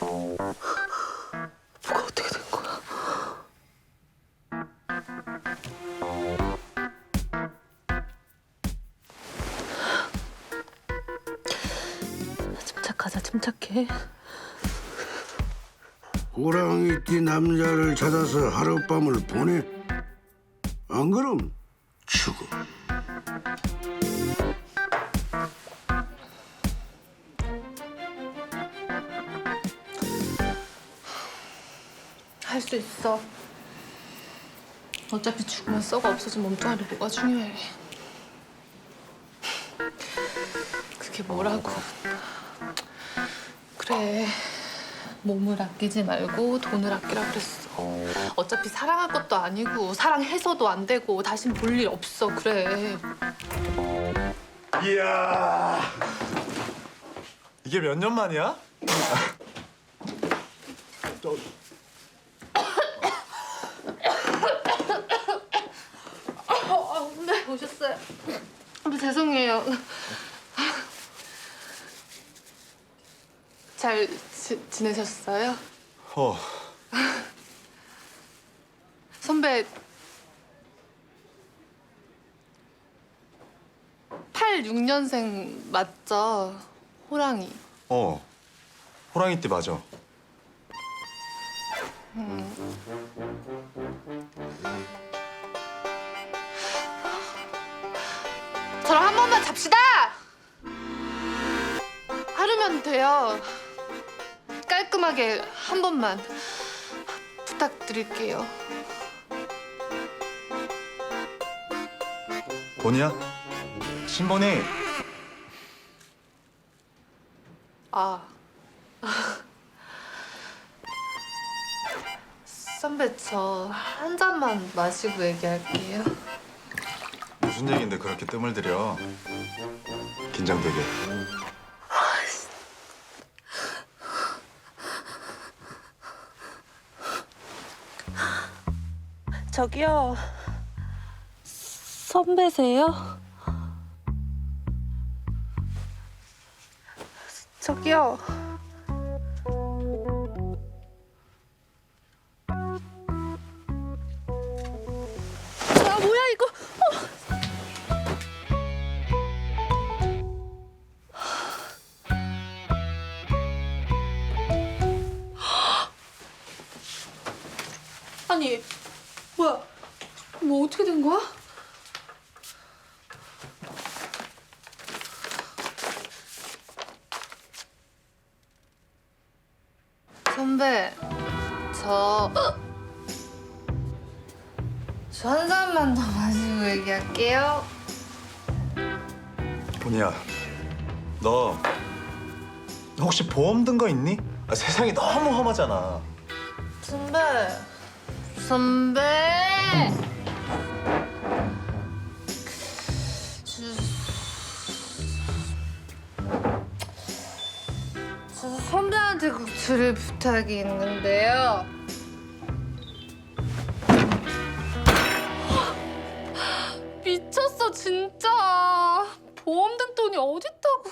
뭐가 어떻게 된 거야? 침착하자, 침착해. 호랑이띠 남자를 찾아서 하룻밤을 보내. 안 그럼 죽어. 할 수 있어. 어차피 죽으면 썩어 없어진 몸뚱아리 뭐가 중요해. 그게 뭐라고. 그래. 몸을 아끼지 말고 돈을 아끼라 그랬어. 어차피 사랑할 것도 아니고 사랑해서도 안 되고 다신 볼 일 없어. 그래. 이야 이게 몇 년 만이야? 어, 네, 오셨어요. 어, 죄송해요. 잘 지, 지내셨어요? 어 선배 86년생 맞죠? 호랑이. 어. 호랑이 띠 맞아 저랑 한 번만 잡시다! 하루면 돼요. 깔끔하게 한 번만 부탁드릴게요. 본이야? 신본이 아. 선배 저 한 잔만 마시고 얘기할게요. 무슨 얘긴데 그렇게 뜸을 들여 긴장되게 저기요. 선배세요? 저기요. 본이야 너 혹시 보험 든 거 있니? 아, 세상이 너무 험하잖아 선배, 선배. 선배한테 꼭 드릴 부탁이 있는데요. 미쳤어 진짜. 보험 든 돈이 어딨다고.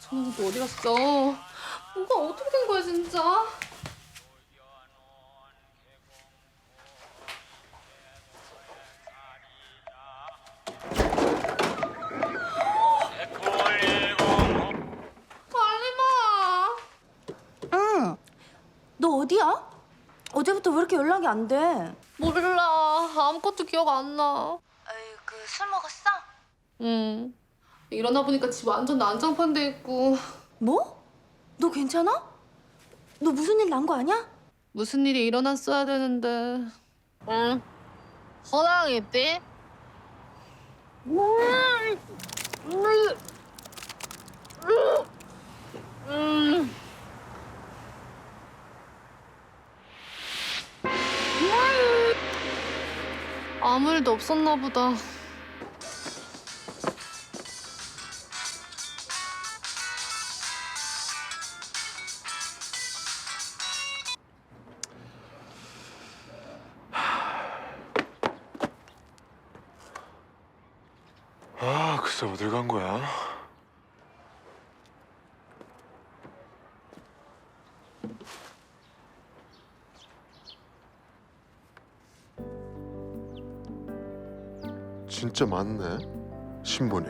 저놈 또 어디 갔어? 뭐가 어떻게 된 거야 진짜? 빨리 마. 너 어디야? 어제부터 왜 이렇게 연락이 안 돼? 몰라 아무것도 기억 안 나. 에이 그 술 먹었어? 응. 일어나 보니까 집 완전 난장판 돼 있고 뭐? 너 괜찮아? 너 무슨 일 난 거 아니야? 무슨 일이 일어났어야 되는데. 응. 호랑이띠? 아무 일도 없었나 보다. 아, 글쎄 어딜 간 거야? 진짜 많네 신분이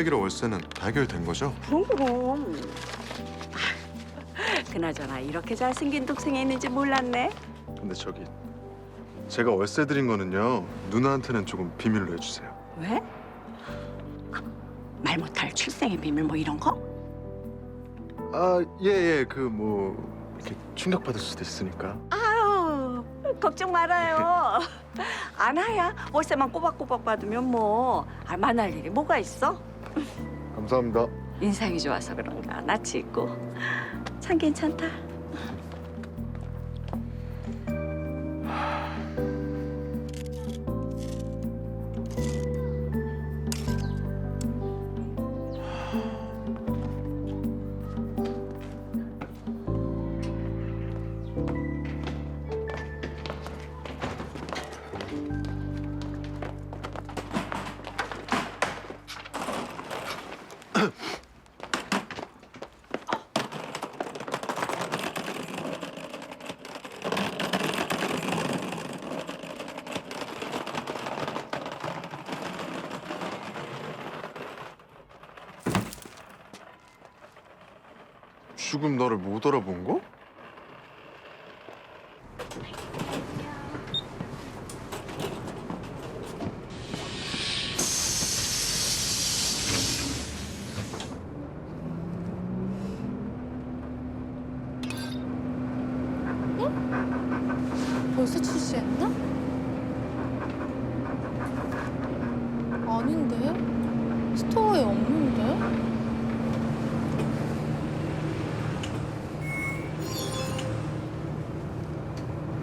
400일의 월세는 다 해결된 거죠? 그럼 그럼. 그나저나 이렇게 잘생긴 동생이 있는지 몰랐네. 근데 저기 제가 월세 드린 거는요 누나한테는 조금 비밀로 해주세요 왜? 말 못할 출생의 비밀 뭐 이런 거? 아 예예 그 뭐 이렇게 충격 받을 수도 있으니까 아유 걱정 말아요. 아나야 월세만 꼬박꼬박 받으면 뭐 아, 만날 일이 뭐가 있어? 감사합니다. 인상이 좋아서 그런가. 낯이 있고. 참 괜찮다. 죽음 너를 못 알아본 거? 벌써 출시했나? 아닌데? 스토어에 없는데?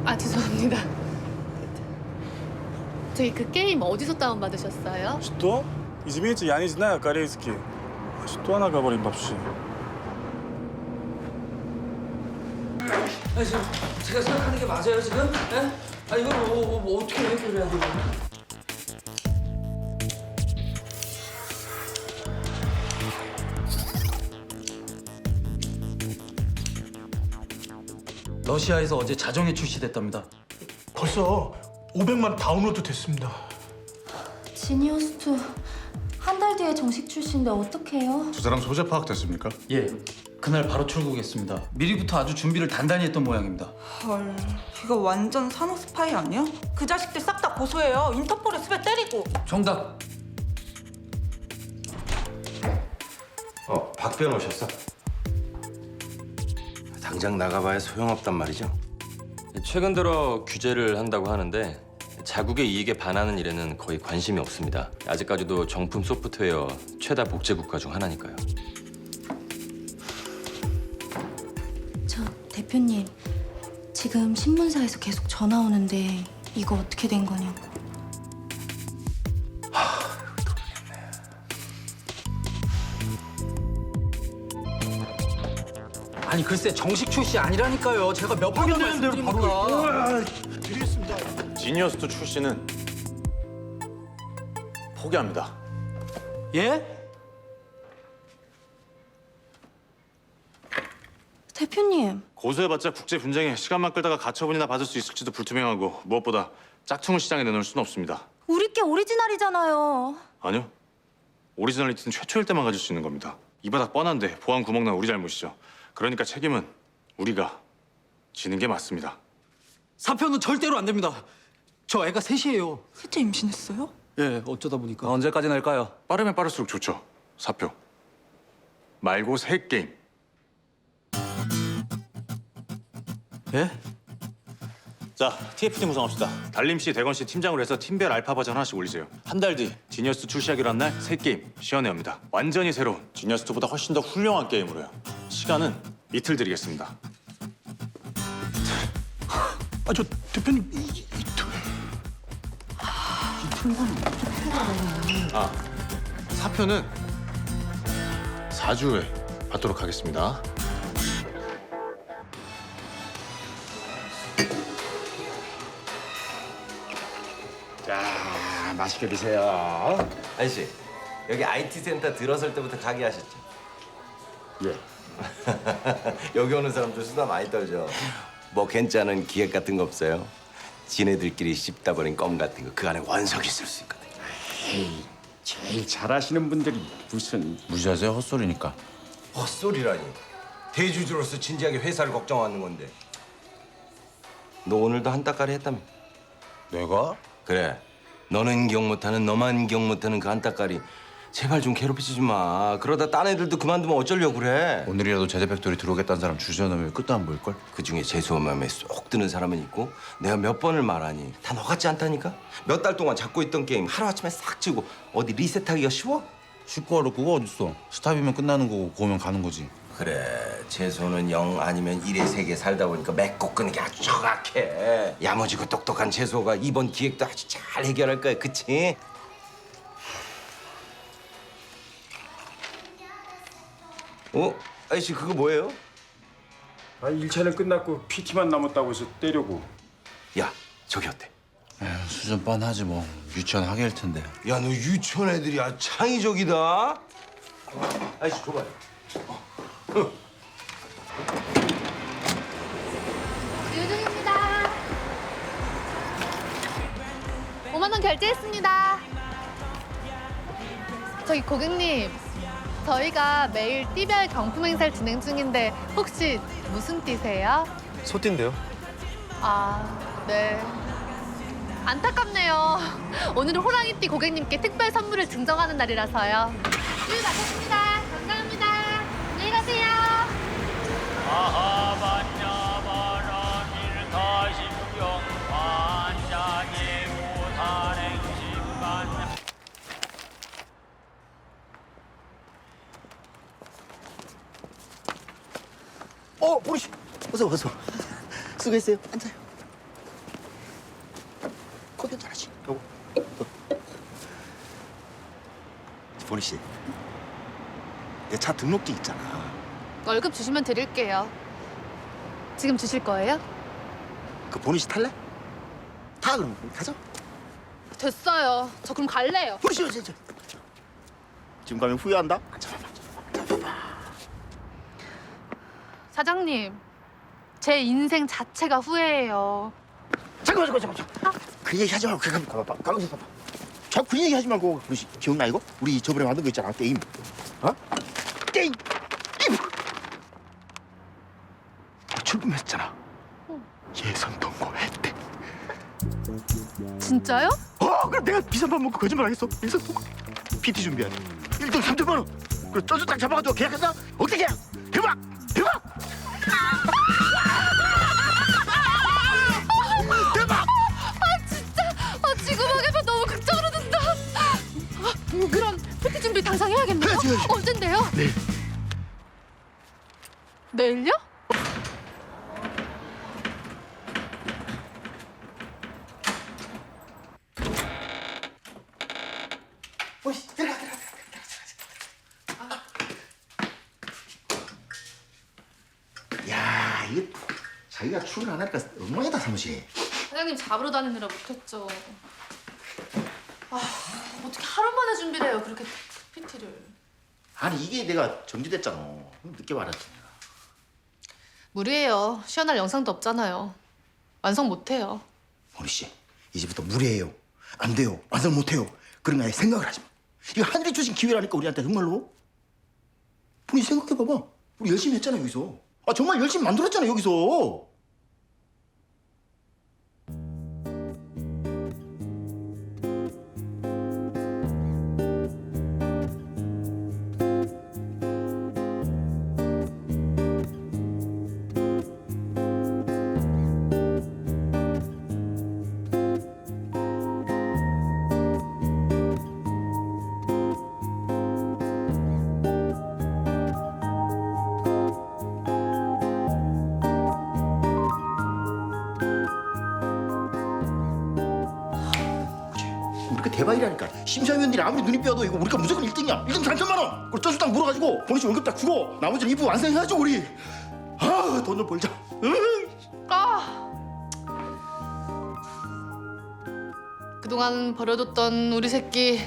아 죄송합니다. 저희 그 게임 어디서 다운받으셨어요? Что? Извините, я не знаю корейский. Что она говорит вообще? 아니 지금 제가 생각하는 게 맞아요 지금? 예? 아 이걸 뭐, 뭐, 뭐 어떻게 해결해야 되고? 러시아에서 어제 자정에 출시됐답니다. 벌써 500만 다운로드 됐습니다. 지니어스2 한 달 뒤에 정식 출시인데 어떡해요? 두 사람 소재 파악됐습니까? 예, 그날 바로 출국했습니다. 미리부터 아주 준비를 단단히 했던 모양입니다. 헐, 이거 완전 산업 스파이 아니야? 그 자식들 싹 다 고소해요. 인터폴에 수배 때리고. 정답. 어, 박변 오셨어? 당장 나가봐야 소용없단 말이죠. 최근 들어 규제를 한다고 하는데 자국의 이익에 반하는 일에는 거의 관심이 없습니다. 아직까지도 정품 소프트웨어 최다 복제 국가 중 하나니까요. 저 대표님 지금 신문사에서 계속 전화 오는데 이거 어떻게 된 거냐고. 아니 글쎄 정식 출시 아니라니까요. 제가 몇 번이나 말씀드립니까? 지니어스2 출시는 포기합니다 예? 대표님 고소해봤자 국제 분쟁에 시간만 끌다가 가처분이나 받을 수 있을지도 불투명하고 무엇보다 짝퉁을 시장에 내놓을 수는 없습니다 우리 게 오리지널이잖아요. 아니요 오리지널리티는 최초일 때만 가질 수 있는 겁니다 이 바닥 뻔한데 보안 구멍 난 우리 잘못이죠 그러니까 책임은 우리가 지는 게 맞습니다 사표는 절대로 안 됩니다. 저 애가 셋이에요. 셋째 임신했어요? 예, 어쩌다 보니까. 언제까지 낼까요? 빠르면 빠를수록 좋죠 사표 말고 새 게임 예? 자, TF팀 구성합시다. 달림 씨, 대건 씨 팀장으로 해서 팀별 알파 버전 하나씩 올리세요. 한 달 뒤 지니어스 출시하기로 한 날 새 게임 시연해옵니다. 완전히 새로운 지니어스2보다 훨씬 더 훌륭한 게임으로요. 시간은 이틀 드리겠습니다. 아 저 대표님 이, 이, 아, 사표는 4주 후에 받도록 하겠습니다. 자, 맛있게 드세요. 아저씨, 여기 IT 센터 들어설 때부터 가게 하셨죠? 예. 여기 오는 사람들 수다 많이 떨죠. 뭐 괜찮은 기획 같은 거 없어요? 지네들끼리 씹다 버린 껌 같은 거 그 안에 원석이 있을 수 있거든. 에이, 제일 잘하시는 분들이 무슨 무시하세요 헛소리니까. 헛소리라니. 대주주로서 진지하게 회사를 걱정하는 건데. 너 오늘도 한따까리 했다며? 내가? 그래. 너는 경 못하는 너만 경 못하는 그 한따까리. 제발 좀 괴롭히지 마. 그러다 딴 애들도 그만두면 어쩌려고 그래. 오늘이라도 제재 팩토리 들어오겠다는 사람 주저넘으면 끝도 안 보일 걸? 그 중에 재수한 마음에 쏙 드는 사람은 있고 내가 몇 번을 말하니 다 너 같지 않다니까? 몇 달 동안 잡고 있던 게임 하루 아침에 싹 지고 어디 리셋하기가 쉬워? 쉽고 어렵고가 어딨어 스탑이면 끝나는 거고 고면 가는 거지 그래 재수는 영 아니면 일의 세계 살다 보니까 맺고 끄는 게 아주 정확해 야무지고 똑똑한 재수가 이번 기획도 아주 잘 해결할 거야 그치? 어? 아저씨 그거 뭐예요? 아, 일차는 끝났고 PT만 남았다고 해서 떼려고. 야 저기 어때? 에휴, 수준 뻔하지 뭐 유치원 하게 할 텐데 야 너 유치원 애들이 아주 창의적이다 아저씨 줘봐요 유중입니다. 5만 원 결제했습니다. 저기 고객님, 저희가 매일 띠별 경품 행사를 진행 중인데 혹시 무슨 띠세요? 소띠인데요. 아, 네. 안타깝네요. 오늘은 호랑이띠 고객님께 특별 선물을 증정하는 날이라서요. 일 마쳤습니다. 감사합니다. 안녕히 가세요. 어, 보리 씨. 어서 어서. 수고했어요. 앉아요. 커피 한잔 하시. 여보. 보리 씨. 내 차 등록증 있잖아. 월급 주시면 드릴게요. 지금 주실 거예요? 그 보리 씨 탈래? 타 그럼 가자. 됐어요. 저 그럼 갈래요. 보리 씨, 저, 저. 지금 가면 후회한다. 앉아봐봐. 사장님, 제 인생 자체가 후회예요. 잠깐만, 잠깐만, 잠깐만. 그 얘기 하지 말고 가만 가봐. 가만 봐봐. 자꾸 그 얘기 하지 말고. 씨, 기억나 이거? 우리 저번에 만든 거 있잖아. 게임. 어? 게임. 게임. 출금했잖아. 예선 통과했대. 진짜요? 어, 그럼 내가 비싼 밥 먹고 거짓말 하겠어? 예선 통과. PT 준비하니. 1등 3천만 원. 그 쩌주 딱 잡아가지고 계약했어? 어떻게? 대박! 준비 당장 해야겠네요. 해야지, 해야지. 언젠데요? 네. 내일요? 보리 씨, 들어가, 들어가, 들어가. 야, 이게 자기가 출근 안 하니까 엉망이다 사무실. 사장님 잡으러 다니느라 못했죠. 아 어떻게 하루 만에 준비를 해요 그렇게 PT를. 아니 이게 내가 정지됐잖아. 늦게 말했지. 무리예요. 시연할 영상도 없잖아요. 완성 못해요. 보리 씨, 이제부터 무례해요. 안 돼요. 완성 못해요. 그런 거 아예 생각을 하지 마. 이거 하늘이 주신 기회라니까 우리한테 정말로. 보리 생각해봐봐. 우리 열심히 했잖아 여기서. 아 정말 열심히 만들었잖아 여기서. 대박이라니까. 심사위원들이 아무리 눈이 뼈도 이거 우리가 무조건 1등이야. 1등 3천만 원. 그걸 저수 딱 물어가지고 본인 씨 월급 딱 주고 나머지는 이부 완성해야죠 우리. 아, 돈 좀 벌자. 응? 아. 그동안 버려뒀던 우리 새끼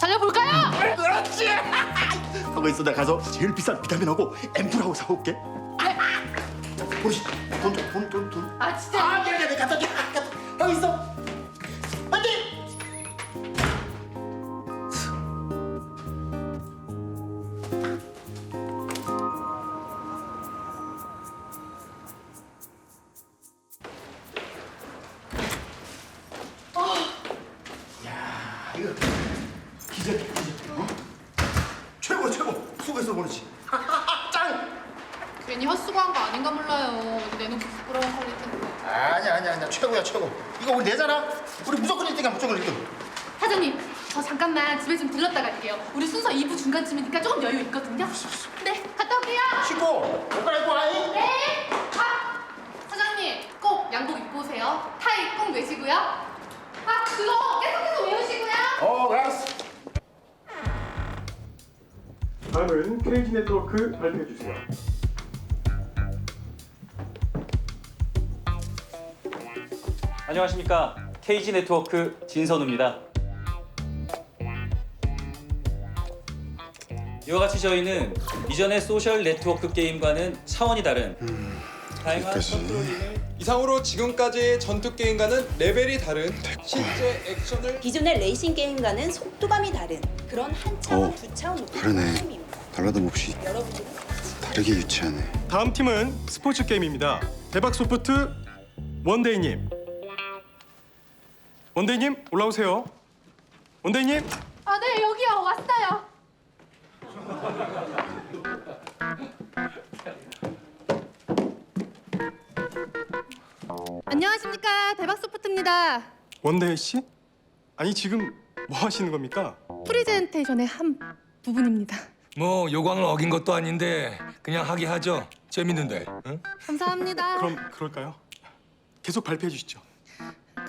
살려볼까요? 그렇지. 하고 있어 내가 가서 제일 비싼 비타민하고 앰플하고 사올게. 자, 보리 씨, 돈 줘, 돈, 최고야, 최고. 이거 우리 내잖아. 우리 무조건 1등이야, 무조건 1등. 사장님, 저 잠깐만 집에 좀 들렀다 갈게요. 우리 순서 2부 중간쯤이니까 조금 여유 있거든요. 네, 갔다 올게요. 신고, 옷 갈아입고 와잉. 네. 아, 사장님, 꼭 양복 입고 오세요. 타이 꼭 매시고요. 아, 그거 계속해서 외우시고요. 어, 알았어. 다음은 크레이지 네트워크 발표해 주세요. 안녕하십니까 KG 네트워크 진선우입니다. 이와 같이 저희는 이전의 소셜 네트워크 게임과는 차원이 다른 다양한 컨트롤링을 이상으로 지금까지의 전투 게임과는 레벨이 다른 실제 액션을 기존의 레이싱 게임과는 속도감이 다른 그런 한 차원 어, 두 차원 높은 다르네. 게임입니다. 발라드 몹시 여러분들은 다르게 유치하네. 다음 팀은 스포츠 게임입니다. 대박 소프트 원데이님. 원데이님 올라오세요. 원데이님. 아, 네, 여기요. 왔어요. 안녕하십니까. 대박 소프트입니다. 원데이 씨? 아니 지금 뭐 하시는 겁니까? 프리젠테이션의 한 부분입니다. 뭐 요광을 어긴 것도 아닌데 그냥 하게 하죠. 재밌는데. 응? 감사합니다. 그럼 그럴까요? 계속 발표해 주시죠.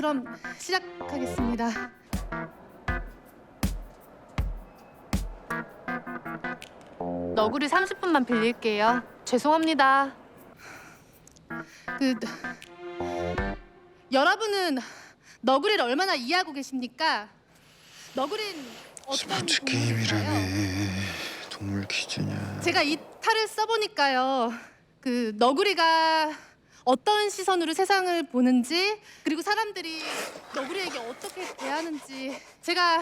그럼 시작하겠습니다. 너구리 30분만 빌릴게요. 죄송합니다. 그 여러분은 너구리를 얼마나 이해하고 계십니까? 너구리는 어떤 동물일까요? 동물 퀴즈냐? 제가 이 탈을 써보니까요. 그 너구리가 어떤 시선으로 세상을 보는지 그리고 사람들이 너구리에게 어떻게 대하는지 제가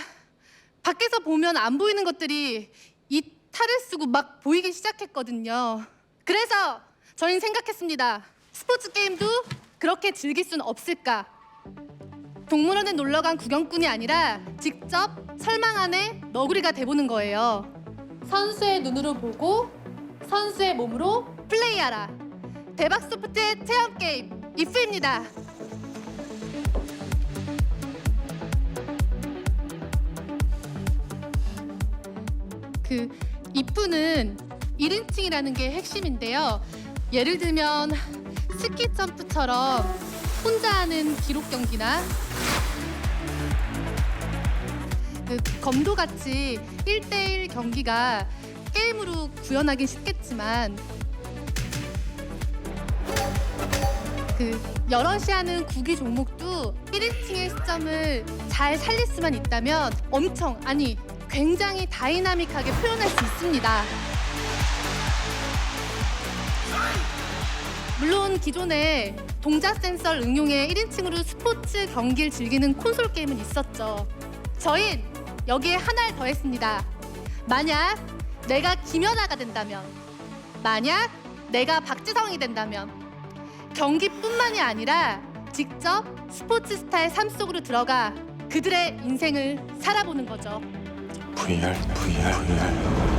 밖에서 보면 안 보이는 것들이 이 탈을 쓰고 막 보이기 시작했거든요. 그래서 저희는 생각했습니다. 스포츠 게임도 그렇게 즐길 수는 없을까? 동물원에 놀러 간 구경꾼이 아니라 직접 설망 안에 너구리가 돼보는 거예요. 선수의 눈으로 보고 선수의 몸으로 플레이하라. 대박 소프트의 체험 게임 이프입니다. 그 이프는 1인칭이라는 게 핵심인데요. 예를 들면 스키 점프처럼 혼자 하는 기록 경기나 그 검도 같이 1대1 경기가 게임으로 구현하긴 쉽겠지만 그 여럿이 하는 구기 종목도 1인칭의 시점을 잘 살릴 수만 있다면 엄청 아니 굉장히 다이나믹하게 표현할 수 있습니다. 물론 기존에 동작 센서를 응용해 1인칭으로 스포츠 경기를 즐기는 콘솔 게임은 있었죠. 저흰 여기에 하나를 더했습니다. 만약 내가 김연아가 된다면, 만약 내가 박지성이 된다면 경기뿐만이 아니라 직접 스포츠 스타의 삶 속으로 들어가 그들의 인생을 살아보는 거죠. VR, VR, VR.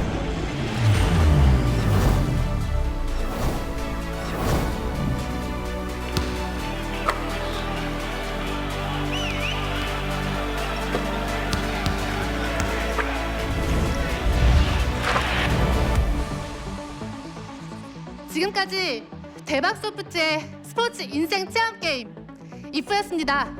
지금까지 대박 소프트의 스포츠 인생 체험 게임 이프였습니다.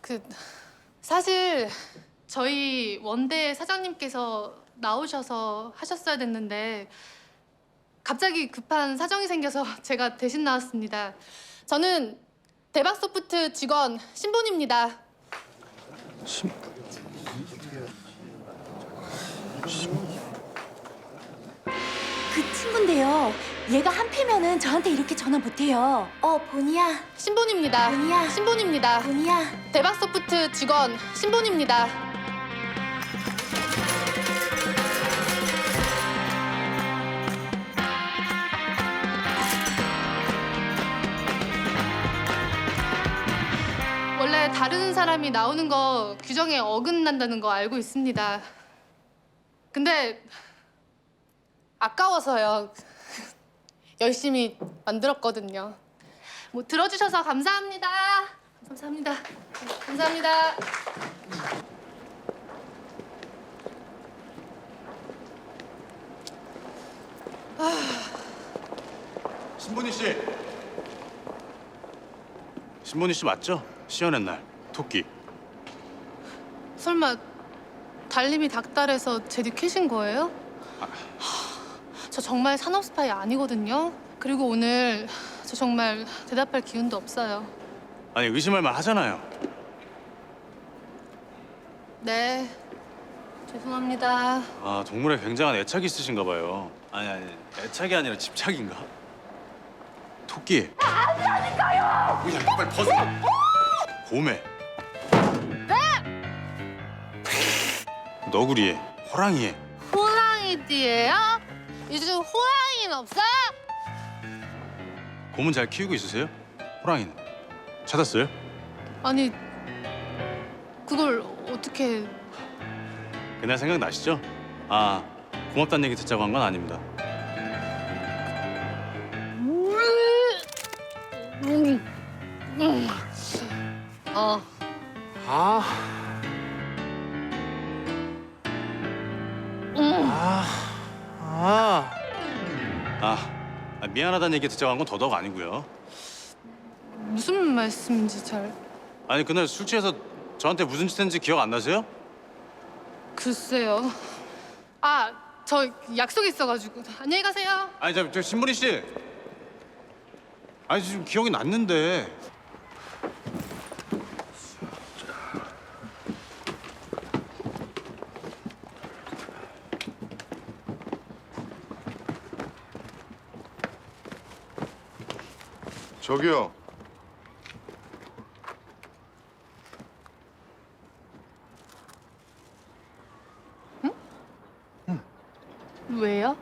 그 사실 저희 원대 사장님께서 나오셔서 하셨어야 됐는데 갑자기 급한 사정이 생겨서 제가 대신 나왔습니다. 저는 대박소프트 직원 신본입니다. 그 친구인데요. 얘가 한패면은 저한테 이렇게 전화 못해요. 어, 보니야. 신본입니다. 본이야. 신본입니다. 보니야. 대박소프트 직원 신본입니다. 사람이 나오는 거 규정에 어긋난다는 거 알고 있습니다. 근데 아까워서요. 열심히 만들었거든요. 뭐 들어주셔서 감사합니다. 감사합니다. 감사합니다. 신본희 씨. 신본희 씨 맞죠? 시연의 날 토끼. 설마 달님이 닭달에서 제디 캐신 거예요? 하, 저 정말 산업 스파이 아니거든요. 그리고 오늘 저 정말 대답할 기운도 없어요. 아니 의심할 만 하잖아요. 네. 죄송합니다. 아 동물에 굉장한 애착이 있으신가 봐요. 아니 아니 애착이 아니라 집착인가? 토끼. 아니라니까요. 그냥 빨리 벗어. 곰에. 너구리에. 호랑이에. 호랑이 띠예요? 요즘 호랑이는 없어요? 곰은 잘 키우고 있으세요? 호랑이는 찾았어요? 아니 그걸 어떻게 그날 생각 나시죠? 아 고맙다는 얘기 듣자고 한 건 아닙니다. 미안하다는 얘기 듣자고 한 건 더더욱 아니고요. 무슨 말씀인지 잘 아니 그날 술 취해서 저한테 무슨 짓 했는지 기억 안 나세요? 글쎄요. 아 저 약속 있어가지고 안녕히 가세요. 아니 저, 저 신문희 씨. 아니 지금 기억이 났는데. 저기요. 왜요?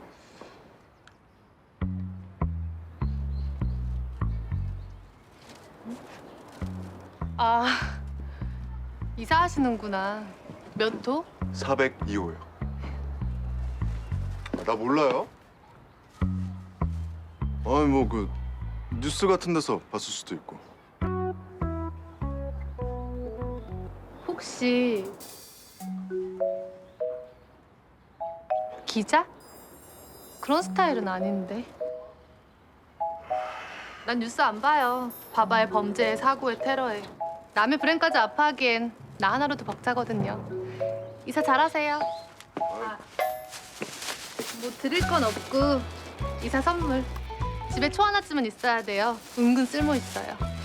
아 이사하시는구나. 몇 호? 402호요. 아, 나 몰라요? 아니 뭐 그 뉴스 같은 데서 봤을 수도 있고. 혹시 기자? 그런 스타일은 아닌데. 난 뉴스 안 봐요. 바바의 범죄에 사고에 테러에 남의 브랜까지 아파하기엔 나 하나로도 벅차거든요. 이사 잘하세요. 아, 뭐 드릴 건 없고 이사 선물. 집에 초 하나쯤은 있어야 돼요. 은근 쓸모 있어요.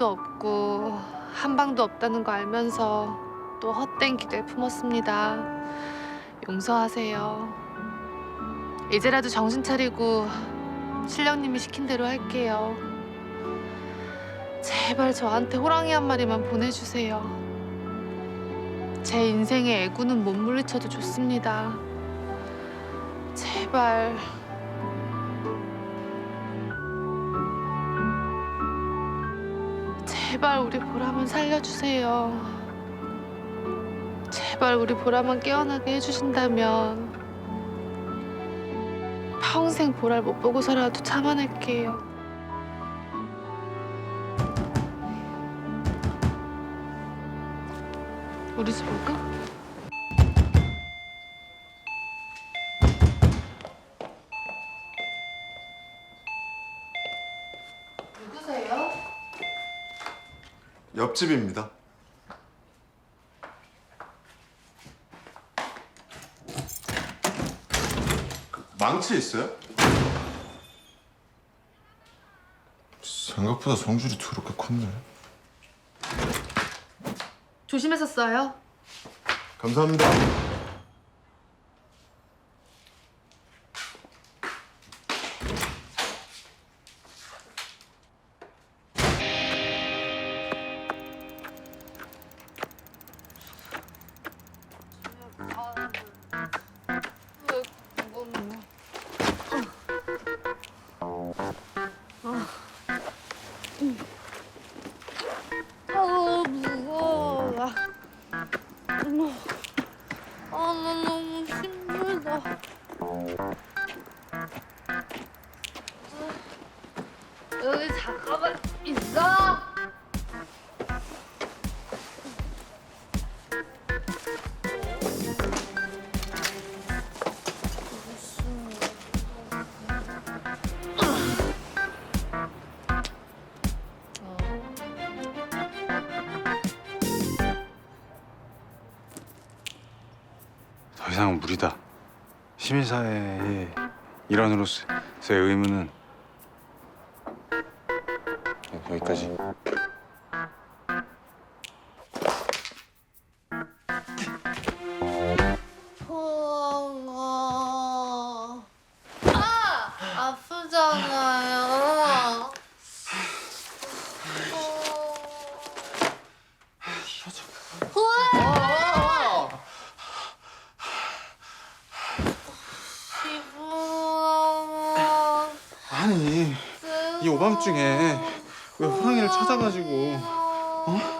행운도 없고 한 방도 없다는 거 알면서 또 헛된 기대 품었습니다. 용서하세요. 이제라도 정신 차리고 실령님이 시킨 대로 할게요. 제발 저한테 호랑이 한 마리만 보내주세요. 제 인생의 애구는 못 물리쳐도 좋습니다. 제발. 제발 우리 보람은 살려주세요. 제발 우리 보라만 깨어나게 해주신다면 평생 보라를 못 보고서라도 참아낼게요. 우리 집 올까? 옆집입니다. 그 망치 있어요? 생각보다 성질이 더럽게 컸네. 조심해서 써요. 감사합니다. 여기 잠깐만 있어. 더 이상은 무리다. 시민사회의 일원으로서의 의무는 오밤중에 왜 호랑이를 찾아가지고 어